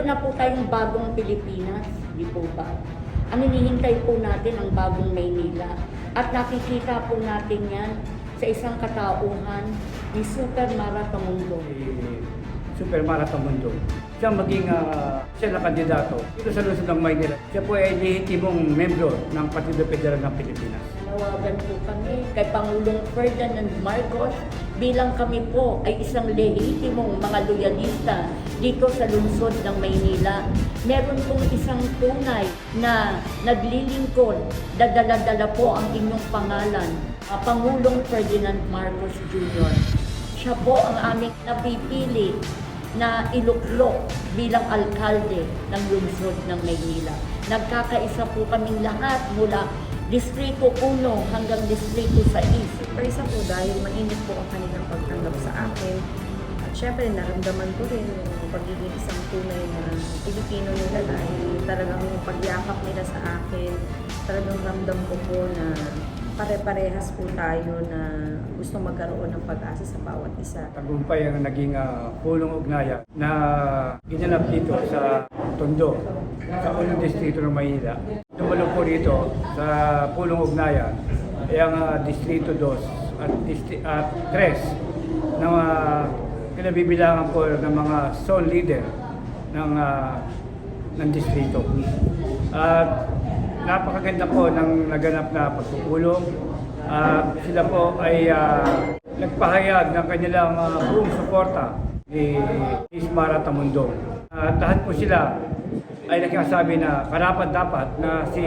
Meron na po tayong bagong Pilipinas, di po ba? Ang hinihintay po natin ang bagong Maynila. At nakikita po natin yan sa isang katauhan ni Super Mara Tamundo. si Super Marathon Mundo. Siya maging ah, siya na kandidato dito sa Luzon ng Maynila. Siya po ay lehitimong membro ng Partido Federal ng Pilipinas. Nawagan po kami kay Pangulong Ferdinand Marcos bilang kami po ay isang lehitimong mga loyalista dito sa lungsod ng Maynila. Meron pong isang tunay na naglilingkod, dadala-dala po ang inyong pangalan, ah, Pangulong Ferdinand Marcos Jr. Siya po ang aming napipili na iluklok bilang alkalde ng lungsod ng Maynila. Nagkakaisa po kaming lahat mula Distrito 1 hanggang Distrito 6. Pero isa po dahil mainit po ang kanilang pagtanggap sa akin. Syempre naramdaman ko rin yung pagiging isang tunay na Pilipino nila dahil talagang yung pagyakap nila sa akin, talagang ramdam ko po na pare-parehas po tayo na gusto magkaroon ng pag-asa sa bawat isa. Tagumpay ang naging ah, pulong ugnayan na ginanap dito sa Tondo, sa unang distrito ng Maynila. Dumalo po dito sa pulong ugnayan ay ang ah, Distrito 2 at, distri- at 3 na uh, kinabibilangan po ng mga zone leader ng ah, ng distrito. At napakaganda po ng naganap na pagpupulong. Ah, sila po ay ah, nagpahayag ng kanilang uh, buong suporta ni Miss Mara Tamundong. At lahat po sila ay nagkasabi na karapat dapat na si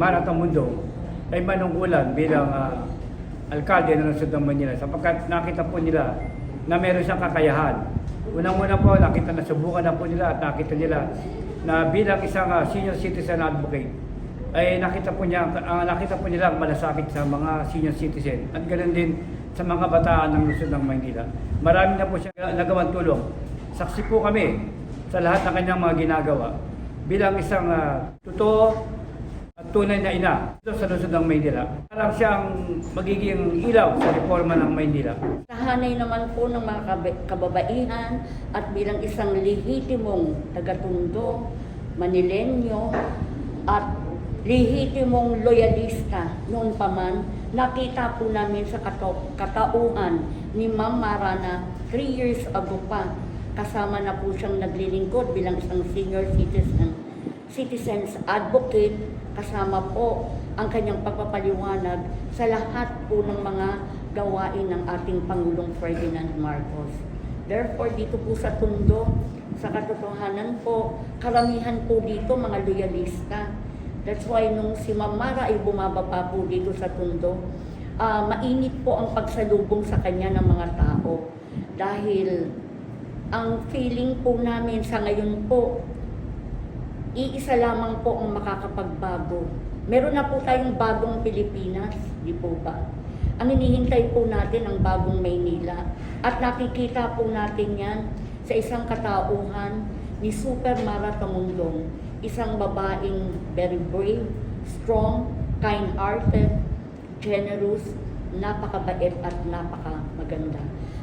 Mara Tamundong ay manungkulan bilang ah, alkalde ng Lungsod ng Manila sapagkat nakita po nila na meron siyang kakayahan. Unang-una po, nakita na subukan na po nila at nakita nila na bilang isang ah, senior citizen advocate ay nakita po niya ang nakita po nila ang malasakit sa mga senior citizen at ganoon din sa mga bataan ng Luzon ng Maynila. Marami na po siya nagawang tulong. Saksi po kami sa lahat ng kanyang mga ginagawa bilang isang ah, totoo tunay na ina dito sa Luzon ng Maynila. Parang siyang magiging ilaw sa reforma ng Maynila. Kahanay naman po ng mga kab- kababaihan at bilang isang lehitimong taga-Tondo, Manilenyo at lehitimong loyalista noon pa man, nakita po namin sa kata- katauhan ni Ma'am Marana 3 years ago pa. Kasama na po siyang naglilingkod bilang isang senior citizen citizens advocate, kasama po ang kanyang pagpapaliwanag sa lahat po ng mga gawain ng ating Pangulong Ferdinand Marcos. Therefore, dito po sa Tondo, sa katotohanan po, karamihan po dito mga loyalista. That's why nung si Mamara ay bumaba po dito sa Tondo, ah, mainit po ang pagsalubong sa kanya ng mga tao. Dahil ang feeling po namin sa ngayon po, iisa lamang po ang makakapagbago. Meron na po tayong bagong Pilipinas, di po ba? Ang hinihintay po natin ang bagong Maynila. At nakikita po natin yan sa isang katauhan ni Super Mara Tamundong, isang babaeng very brave, strong, kind-hearted, generous, napakabait at napakamaganda.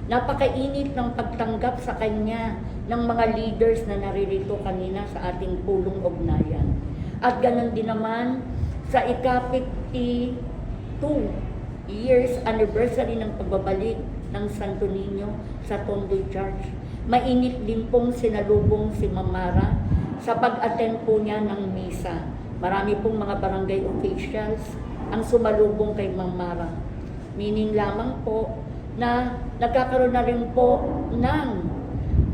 Napakainit ng pagtanggap sa kanya ng mga leaders na naririto kanina sa ating pulong ugnayan. At ganon din naman sa ika-52 years anniversary ng pagbabalik ng Santo Niño sa Tondo Church. Mainit din pong sinalubong si Mamara sa pag-attend po niya ng misa. Marami pong mga barangay officials ang sumalubong kay Mamara. Meaning lamang po na nagkakaroon na rin po ng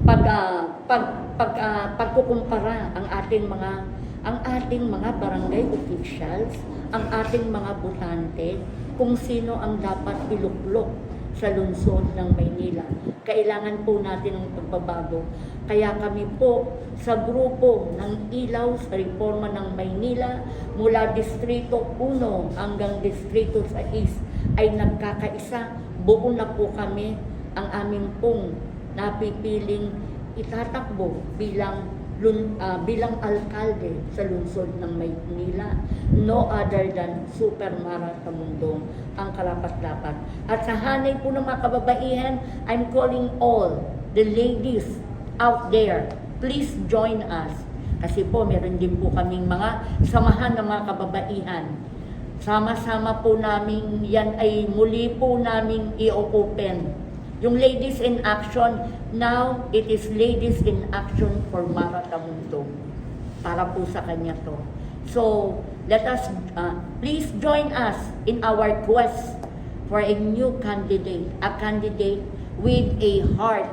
pag, ah, pag, pag, ah, pagkukumpara ang ating mga ang ating mga barangay officials, ang ating mga butante, kung sino ang dapat iluklok sa lungsod ng Maynila. Kailangan po natin ng pagbabago. Kaya kami po sa grupo ng ilaw sa reforma ng Maynila mula Distrito 1 hanggang Distrito 6 ay nagkakaisa. Buo na po kami ang aming pong napipiling itatakbo bilang lun, ah, bilang alkalde sa lungsod ng Maynila, no other than Super Mara Tamundong ang karapat-dapat. At sa hanay po ng mga kababaihan, I'm calling all the ladies out there please join us. Kasi po, meron din po kaming mga samahan ng mga kababaihan. Sama-sama po namin, yan ay muli po namin i-open. Yung Ladies in Action, now it is Ladies in Action for Mara Tamundong. Para po sa kanya to. So, let us, uh, please join us in our quest for a new candidate, a candidate with a heart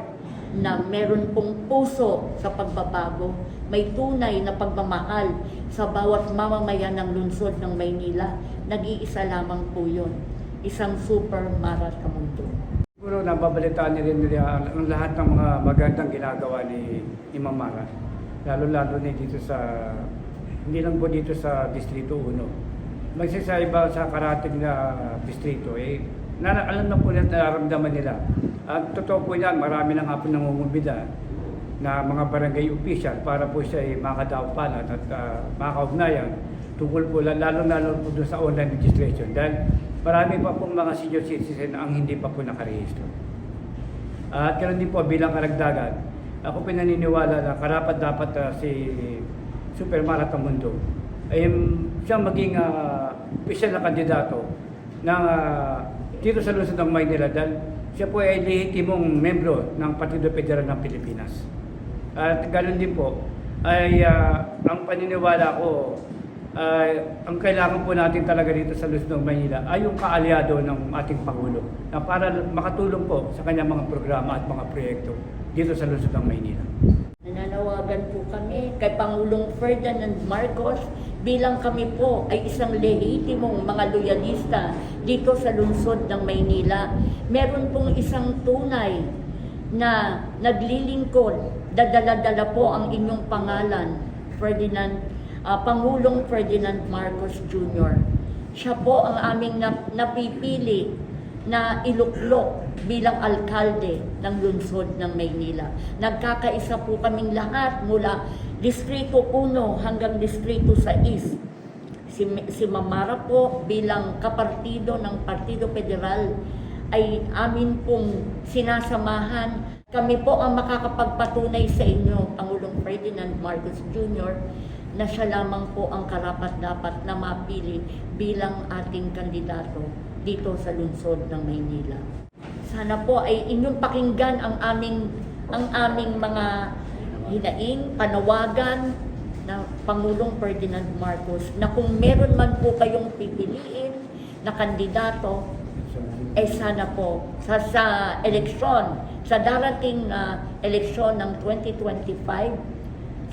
na meron pong puso sa pagbabago, may tunay na pagmamahal sa bawat mamamayan ng lungsod ng Maynila. Nag-iisa lamang po yun. Isang super maratamundo. Siguro nababalitaan niyo rin nila ang, lahat ng mga magandang ginagawa ni, ni Ma'am Mara. Lalo-lalo na dito sa, hindi lang po dito sa Distrito 1. Magsi sa karating na distrito, eh, na, alam na po nila, nararamdaman nila. At totoo po yan, marami na nga po nangungubida na mga barangay official para po siya ay makadapalan at uh, makaugnayan tungkol po lalo-lalo po doon sa online registration dahil marami pa pong mga senior citizen ang hindi pa po nakarehistro. At ganoon din po bilang karagdagan, ako pinaniniwala na karapat dapat ah, si Super Marathon Mundo ay mm, siya maging uh, official na kandidato ng ah, dito sa Luzon ng Maynila dahil siya po ay lehitimong membro ng Partido Federal ng Pilipinas. At ganoon din po ay ah, ang paniniwala ko ay ang kailangan po natin talaga dito sa Luzon ng Maynila ay yung kaalyado ng ating Pangulo na para makatulong po sa kanyang mga programa at mga proyekto dito sa Luzon ng Maynila. Nananawagan po kami kay Pangulong Ferdinand Marcos bilang kami po ay isang lehitimong mga loyalista dito sa lungsod ng Maynila. Meron pong isang tunay na naglilingkod, dadala-dala po ang inyong pangalan, Ferdinand, ah, Pangulong Ferdinand Marcos Jr. Siya po ang aming nap- napipili na iluklok bilang alkalde ng lungsod ng Maynila. Nagkakaisa po kaming lahat mula Distrito 1 hanggang Distrito 6. Si, si Mamara po bilang kapartido ng Partido Federal ay amin pong sinasamahan. Kami po ang makakapagpatunay sa inyo, Pangulong Ferdinand Marcos Jr., na siya lamang po ang karapat-dapat na mapili bilang ating kandidato dito sa lungsod ng Maynila. Sana po ay inyong pakinggan ang aming ang aming mga hinaing, panawagan na Pangulong Ferdinand Marcos na kung meron man po kayong pipiliin na kandidato, eh sana po sa, sa eleksyon, sa darating na eleksyon ng 2025,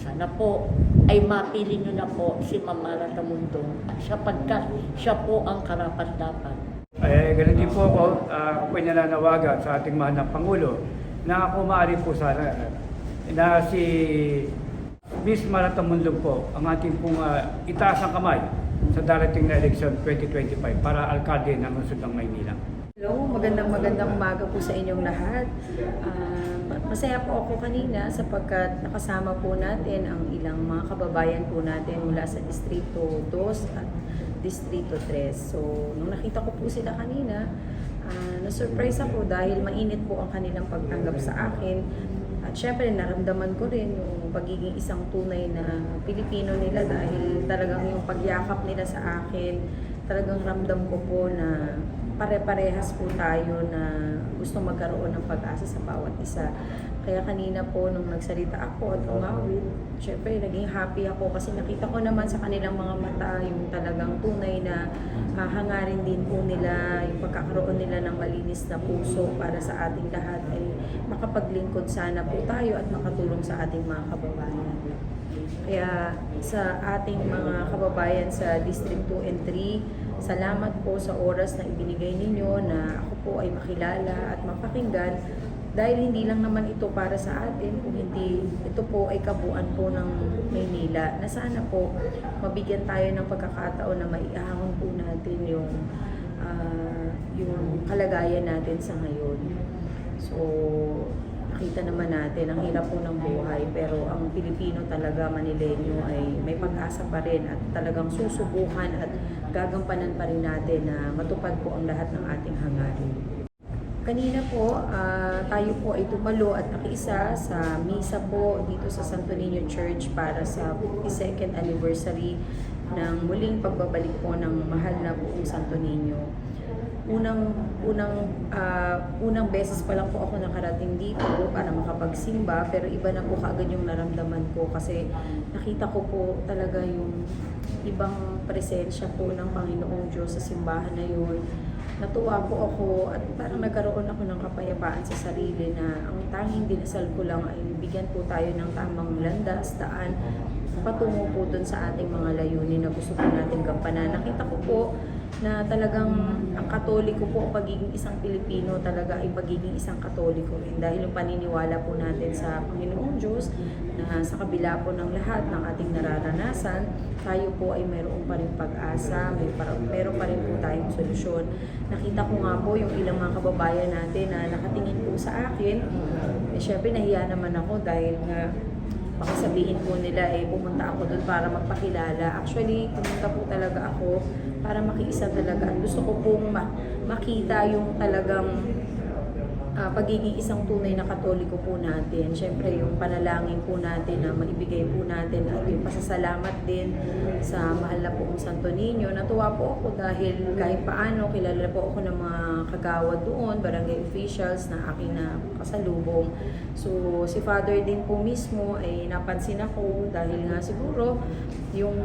sana po ay mapili nyo na po si Mamara Tamundong sapagkat siya po ang karapat-dapat. Eh, ganun din po ako, uh, ako ay nananawagan sa ating mahal na Pangulo na kung maaari po sana na si Miss Marata Mundong po ang ating pong ah, itaas ang kamay sa darating na election 2025 para alkalde ng lungsod ng Maynila. Hello, magandang magandang umaga po sa inyong lahat. Ah, masaya po ako kanina sapagkat nakasama po natin ang ilang mga kababayan po natin mula sa Distrito 2 at Distrito 3. So, nung nakita ko po sila kanina, ah, na-surprise ako dahil mainit po ang kanilang pagtanggap sa akin. At syempre, naramdaman ko rin yung pagiging isang tunay na Pilipino nila dahil talagang yung pagyakap nila sa akin, talagang ramdam ko po na pare-parehas po tayo na gusto magkaroon ng pag-asa sa bawat isa. Kaya kanina po nung nagsalita ako at umawit, syempre naging happy ako kasi nakita ko naman sa kanilang mga mata yung talagang tunay na ah, hangarin din po nila, yung pagkakaroon nila ng malinis na puso para sa ating lahat ay makapaglingkod sana po tayo at makatulong sa ating mga kababayan. Kaya sa ating mga kababayan sa District 2 and 3, salamat po sa oras na ibinigay ninyo na ako po ay makilala at mapakinggan dahil hindi lang naman ito para sa atin, kung hindi ito po ay kabuuan po ng Maynila na sana po mabigyan tayo ng pagkakataon na maiahon po natin yung ah, yung kalagayan natin sa ngayon. So, nakita naman natin, ang hirap po ng buhay, pero ang Pilipino talaga, Manileño, ay may pag-asa pa rin at talagang susubukan at gagampanan pa rin natin na matupad po ang lahat ng ating hangarin. Kanina po, ah, tayo po ay tumalo at nakiisa sa misa po dito sa Santo Niño Church para sa 52nd anniversary ng muling pagbabalik po ng mahal na buong Santo Niño. Unang unang ah, unang beses pa lang po ako nakarating dito para makapagsimba pero iba na po kaagad yung naramdaman ko kasi nakita ko po talaga yung ibang presensya po ng Panginoong Diyos sa simbahan na yun natuwa po ako at parang nagkaroon ako ng kapayapaan sa sarili na ang tanging dinasal ko lang ay bigyan po tayo ng tamang landas, daan, patungo po dun sa ating mga layunin na gusto po natin gampanan. Nakita ko po na talagang ang katoliko po, pagiging isang Pilipino talaga ay pagiging isang katoliko rin dahil yung paniniwala po natin sa Panginoong Diyos na sa kabila po ng lahat ng ating nararanasan, tayo po ay mayroon pa rin pag-asa, may para, meron pa rin po tayong solusyon. Nakita ko nga po yung ilang mga kababayan natin na nakatingin po sa akin. Eh, syempre nahiya naman ako dahil nga baka sabihin po nila eh pumunta ako doon para magpakilala. Actually, pumunta po talaga ako para makiisa talaga. Gusto ko pong ma- makita yung talagang ah, pagiging isang tunay na katoliko po natin. Siyempre, yung panalangin po natin na maibigay po natin at yung pasasalamat din sa mahal na poong Santo Niño. Natuwa po ako dahil kahit paano kilala po ako ng mga kagawad doon, barangay officials na aking na kasalubong. So, si Father din po mismo ay napansin ako dahil nga siguro yung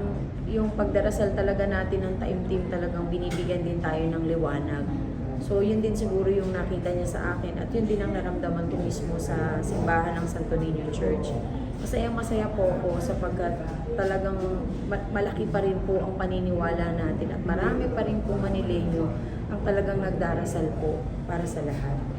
yung pagdarasal talaga natin ng taimtim talagang binibigyan din tayo ng liwanag. So, yun din siguro yung nakita niya sa akin at yun din ang naramdaman ko mismo sa simbahan ng Santo Niño Church. Masayang masaya po ako sapagkat talagang ma- malaki pa rin po ang paniniwala natin at marami pa rin po Manileño ang talagang nagdarasal po para sa lahat.